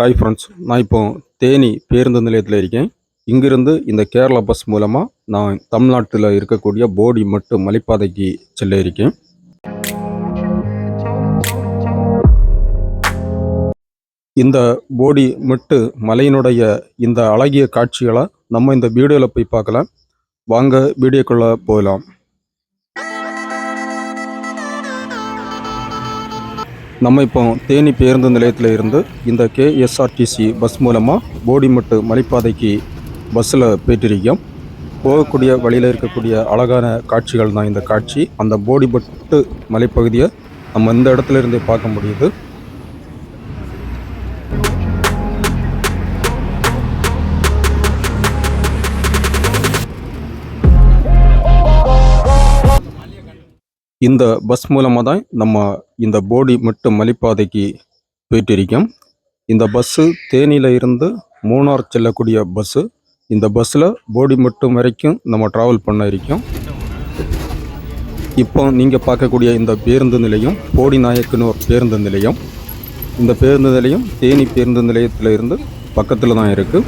Hi friends நான் இப்போ தேனி பேருந்து நிலையத்தில் இருக்கேன். இங்கிருந்து இந்த கேரளா பஸ் மூலமாக நான் தமிழ்நாட்டில் இருக்கக்கூடிய போடி மட்டும் மலைப்பாதைக்கு செல்ல இருக்கேன். இந்த போடி மட்டு மலையினுடைய இந்த அழகிய காட்சிகளை நம்ம இந்த வீடியோவில் போய் பார்க்கலாம். வாங்க வீடியோக்குள்ளே போகலாம். நம்ம இப்போ தேனி பேருந்து நிலையத்தில் இருந்து இந்த கேஎஸ்ஆர்டிசி பஸ் மூலமாக போடிமட்டு மலைப்பாதைக்கு பஸ்ஸில் போயிட்டிருக்கோம். போகக்கூடிய வழியில் இருக்கக்கூடிய அழகான காட்சிகள் தான் இந்த காட்சி. அந்த போடிமட்டு மலைப்பகுதியை நம்ம இந்த இடத்துல இருந்தே பார்க்க முடியுது. இந்த பஸ் மூலமாக தான் நம்ம இந்த போடி மட்டும் மலைப்பாதைக்கு போயிட்டு இருக்கோம் இந்த பஸ்ஸு தேனியில் இருந்து மூணார் செல்லக்கூடிய பஸ்ஸு இந்த பஸ்ஸில் போடி மட்டும் வரைக்கும் நம்ம ட்ராவல் பண்ண இருக்கோம். இப்போ நீங்கள் பார்க்கக்கூடிய இந்த பேருந்து நிலையம் போடி நாயக்கனூர் பேருந்து நிலையம். இந்த பேருந்து நிலையம் தேனி பேருந்து நிலையத்தில் இருந்து பக்கத்தில் தான் இருக்குது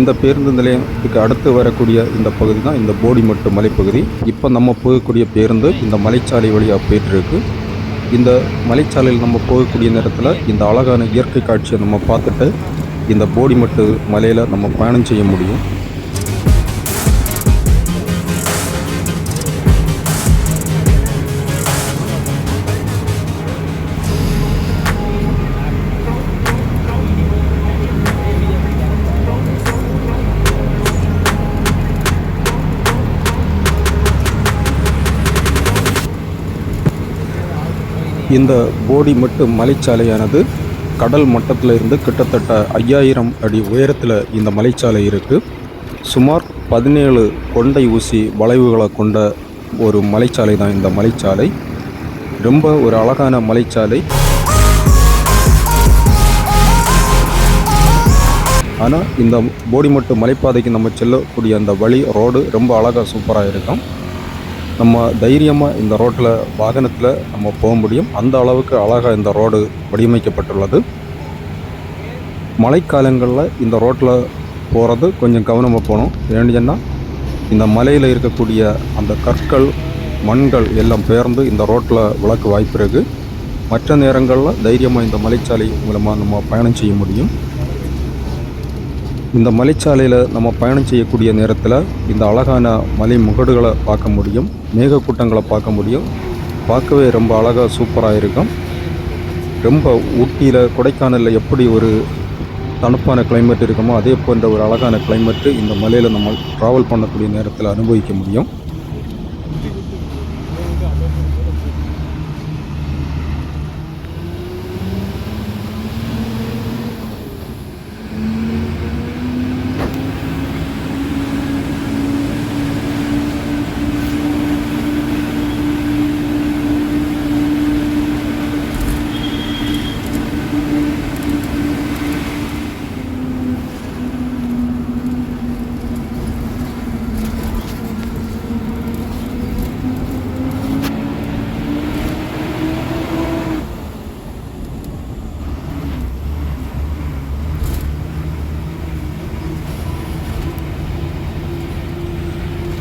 இந்த பேருந்து நிலையத்துக்கு அடுத்து வரக்கூடிய இந்த பகுதி தான் இந்த போடிமட்டு மலைப்பகுதி. இப்போ நம்ம போகக்கூடிய பேருந்து இந்த மலைச்சாலை வழியாக போயிட்டுருக்கு. இந்த மலைச்சாலையில் நம்ம போகக்கூடிய நேரத்தில் இந்த அழகான இயற்கை காட்சியை நம்ம பார்த்துட்டு இந்த போடிமட்டு மலையில் நம்ம பயணம் செய்ய முடியும். இந்த போடி மட்டு மலைச்சாலையானது கடல் மட்டத்தில் இருந்து கிட்டத்தட்ட ஐயாயிரம் அடி உயரத்தில் இந்த மலைச்சாலை இருக்குது சுமார் பதினேழு கொண்டை ஊசி வளைவுகளை கொண்ட ஒரு மலைச்சாலை தான் இந்த மலைச்சாலை. ரொம்ப ஒரு அழகான மலைச்சாலை. ஆனால் இந்த போடிமட்டு மலைப்பாதைக்கு நம்ம செல்லக்கூடிய அந்த வழி ரோடு ரொம்ப அழகாக சூப்பராக இருக்கும். நம்ம தைரியமாக இந்த ரோட்டில் வாகனத்தில் நம்ம போக முடியும். அந்த அளவுக்கு அழகாக இந்த ரோடு வடிவமைக்கப்பட்டுள்ளது. மழைக்காலங்களில் இந்த ரோட்டில் போகிறது கொஞ்சம் கவனமாக போகணும். ஏன்னு இந்த மலையில் இருக்கக்கூடிய அந்த கற்கள் மண்கள் எல்லாம் பெயர்ந்து இந்த ரோட்டில் விளக்கு வாய்ப்பு இருக்குது மற்ற நேரங்களில் தைரியமாக இந்த மலைச்சாலை மூலமாக நம்ம பயணம் செய்ய முடியும். இந்த மலைச்சாலையில் நம்ம பயணம் செய்யக்கூடிய நேரத்தில் இந்த அழகான மலை முகடுகளை பார்க்க முடியும் மேகக்கூட்டங்களை பார்க்க முடியும். பார்க்கவே ரொம்ப அழகாக சூப்பராக இருக்கும். ரொம்ப ஊட்டியில் கொடைக்கானலில் எப்படி ஒரு தணுப்பான கிளைமேட் இருக்குமோ அதே போன்ற ஒரு அழகான கிளைமேட்டு இந்த மலையில் நம்ம ட்ராவல் பண்ணக்கூடிய நேரத்தில் அனுபவிக்க முடியும்.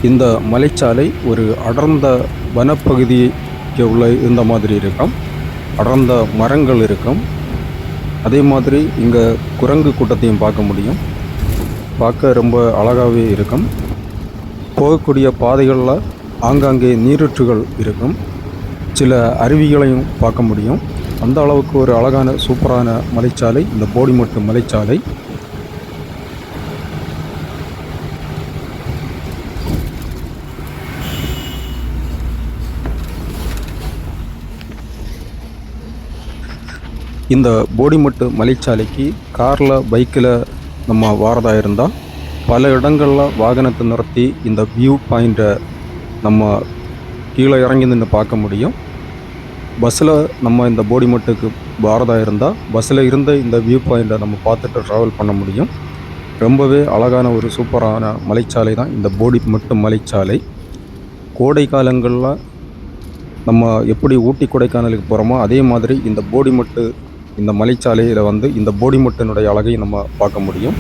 இந்த மலைச்சாலை ஒரு அடர்ந்த வனப்பகுதிக்கு உள்ள இருந்த மாதிரி இருக்கும். அடர்ந்த மரங்கள் இருக்கும். அதே மாதிரி இங்கே குரங்கு கூட்டத்தையும் பார்க்க முடியும். பார்க்க ரொம்ப அழகாகவே இருக்கும். போகக்கூடிய பாதைகளில் ஆங்காங்கே நீரூற்றுகள் இருக்கும். சில அருவிகளையும் பார்க்க முடியும். அந்த அளவுக்கு ஒரு அழகான சூப்பரான மலைச்சாலை இந்த போடிமட்டு மலைச்சாலை. இந்த போடிமட்டு மலைச்சாலைக்கு காரில் பைக்கில் நம்ம வாரதாக இருந்தால் பல இடங்களில் வாகனத்தை நிறுத்தி இந்த வியூ பாயிண்ட்டை நம்ம கீழே இறங்கி நின்று பார்க்க முடியும். பஸ்ஸில் நம்ம இந்த போடிமட்டுக்கு வாரதாக இருந்தால் பஸ்ஸில் இருந்த இந்த வியூ பாயிண்ட்டை நம்ம பார்த்துட்டு ட்ராவல் பண்ண முடியும். ரொம்பவே அழகான ஒரு சூப்பரான மலைச்சாலை தான் இந்த போடிமட்டு மலைச்சாலை. கோடை காலங்களில் நம்ம எப்படி ஊட்டி கொடைக்கானலுக்கு போகிறோமோ அதே மாதிரி இந்த போடிமட்டு இந்த மலைச்சாலையில் வந்து இந்த போடிமுட்டனுடைய அழகையும் நம்ம பார்க்க முடியும்.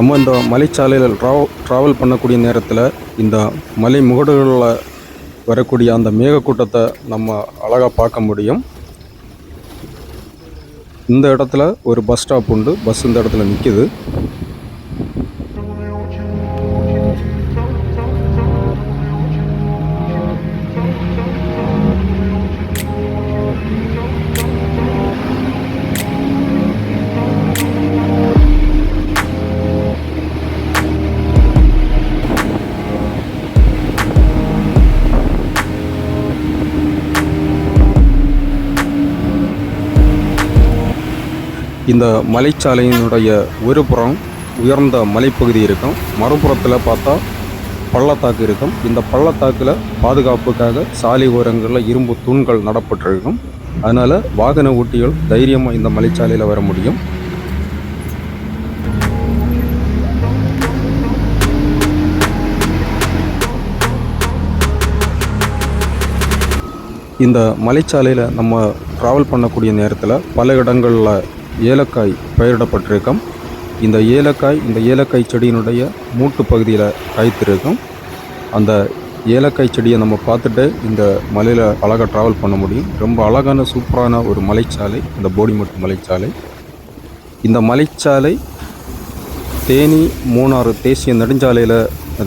நம்ம இந்த மலைச்சாலையில் ட்ராவ ட்ராவல் பண்ணக்கூடிய நேரத்தில் இந்த மலை முகடுகளில் வரக்கூடிய அந்த மேகக்கூட்டத்தை நம்ம அழகாக பார்க்க முடியும். இந்த இடத்துல ஒரு பஸ் ஸ்டாப் உண்டு. பஸ் இந்த இடத்துல நிற்கிது இந்த மலைச்சாலையினுடைய ஒரு புறம் உயர்ந்த மலைப்பகுதி இருக்கும். மறுபுறத்தில் பார்த்தா பள்ளத்தாக்கு இருக்கும். இந்த பள்ளத்தாக்கில் பாதுகாப்புக்காக சாலை ஓரங்களில் இரும்பு தூண்கள் நடப்பட்டிருக்கும். அதனால் வாகன ஓட்டிகள் தைரியமாக இந்த மலைச்சாலையில் வர முடியும். இந்த மலைச்சாலையில் நம்ம ட்ராவல் பண்ணக்கூடிய நேரத்தில் பல இடங்களில் ஏலக்காய் பயிரிடப்பட்டிருக்கும். இந்த ஏலக்காய் இந்த ஏலக்காய் செடியினுடைய மூட்டு பகுதியில் காய்த்திருக்கும். அந்த ஏலக்காய் செடியை நம்ம பார்த்துட்டு இந்த மலையில் அழகாக ட்ராவல் பண்ண முடியும். ரொம்ப அழகான சூப்பரான ஒரு மலைச்சாலை இந்த போடிமட்டு மலைச்சாலை. இந்த மலைச்சாலை தேனி மூணாறு தேசிய நெடுஞ்சாலையில்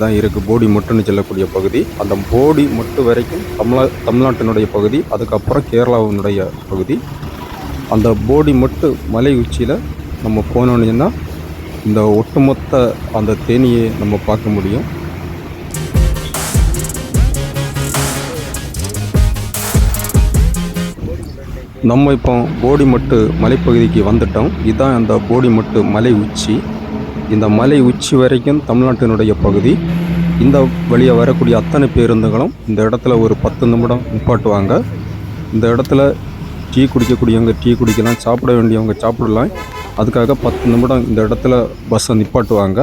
தான் இருக்குது போடி மட்டுன்னு சொல்லக்கூடிய பகுதி. அந்த போடி மட்டு வரைக்கும் தமிழ தமிழ்நாட்டினுடைய பகுதி அதுக்கப்புறம் கேரளாவினுடைய பகுதி. அந்த போடி மட்டு மலை உச்சியில் நம்ம போனோன்னா இந்த ஒட்டுமொத்த அந்த தேனியை நம்ம பார்க்க முடியும். நம்ம இப்போ போடிமட்டு மலைப்பகுதிக்கு வந்துட்டோம். இதுதான் அந்த போடிமட்டு மலை உச்சி. இந்த மலை உச்சி வரைக்கும் தமிழ்நாட்டினுடைய பகுதி. இந்த வழியாக வரக்கூடிய அத்தனை பேருந்துகளும் இந்த இடத்துல ஒரு பத்து நிமிடம் நிப்பாட்டுவாங்க. இந்த இடத்துல டீ குடிக்கக்கூடியவங்க டீ குடிக்கலாம் சாப்பிட வேண்டியவங்க சாப்பிடலாம். அதுக்காக பத்து நிமிடம் இந்த இடத்துல பஸ்ஸை நிப்பாட்டுவாங்க.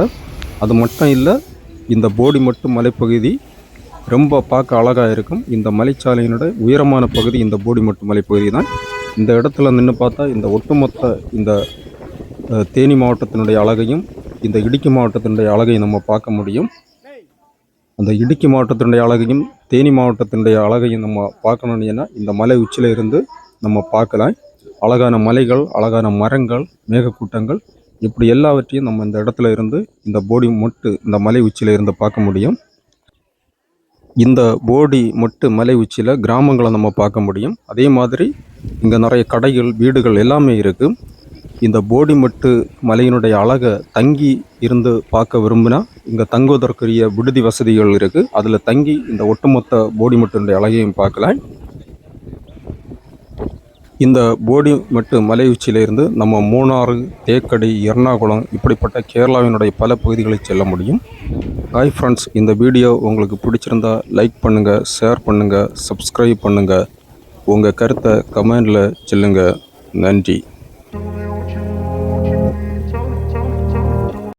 அது மட்டும் இல்லை இந்த போடி மட்டும் மலைப்பகுதி ரொம்ப பார்க்க அழகாக இருக்கும். இந்த மலைச்சாலையினோட உயரமான பகுதி இந்த போடி மட்டும் மலைப்பகுதி தான். இந்த இடத்துல நின்று பார்த்தா இந்த ஒட்டுமொத்த இந்த தேனி மாவட்டத்தினுடைய அழகையும் இந்த இடுக்கி மாவட்டத்தினுடைய அழகையும் நம்ம பார்க்க முடியும். அந்த இடுக்கி மாவட்டத்தினுடைய அழகையும் தேனி மாவட்டத்தினுடைய அழகையும் நம்ம பார்க்கணும்னா இந்த மலை உச்சியில் இருந்து நம்ம பார்க்கலாம். அழகான மலைகள் அழகான மரங்கள் மேகக்கூட்டங்கள். இப்படி எல்லாவற்றையும் நம்ம இந்த இடத்துல இருந்து இந்த போடி மொட்டு இந்த மலை உச்சியில் இருந்து பார்க்க முடியும். இந்த போடி மொட்டு மலை உச்சியில் கிராமங்களை நம்ம பார்க்க முடியும். அதே மாதிரி இங்கே நிறைய கடைகள் வீடுகள் எல்லாமே இருக்குது இந்த போடிமட்டு மலையினுடைய அழகை தங்கி இருந்து பார்க்க விரும்பினா இங்கே தங்குவதற்குரிய விடுதி வசதிகள் இருக்குது அதில் தங்கி இந்த ஒட்டுமொத்த போடிமட்டினுடைய அழகையும் பார்க்கலாம். இந்த போடிமட்டு மலை உச்சியிலிருந்து நம்ம மூணாறு தேக்கடி எர்ணாகுளம் இப்படிப்பட்ட கேரளாவினுடைய பல பகுதிகளில் செல்ல முடியும். ஹாய் ஃப்ரெண்ட்ஸ் இந்த வீடியோ உங்களுக்கு பிடிச்சிருந்தா லைக் பண்ணுங்கள் ஷேர் பண்ணுங்கள் சப்ஸ்கிரைப் பண்ணுங்கள் உங்கள் கருத்தை கமெண்டில் சொல்லுங்கள் நன்றி.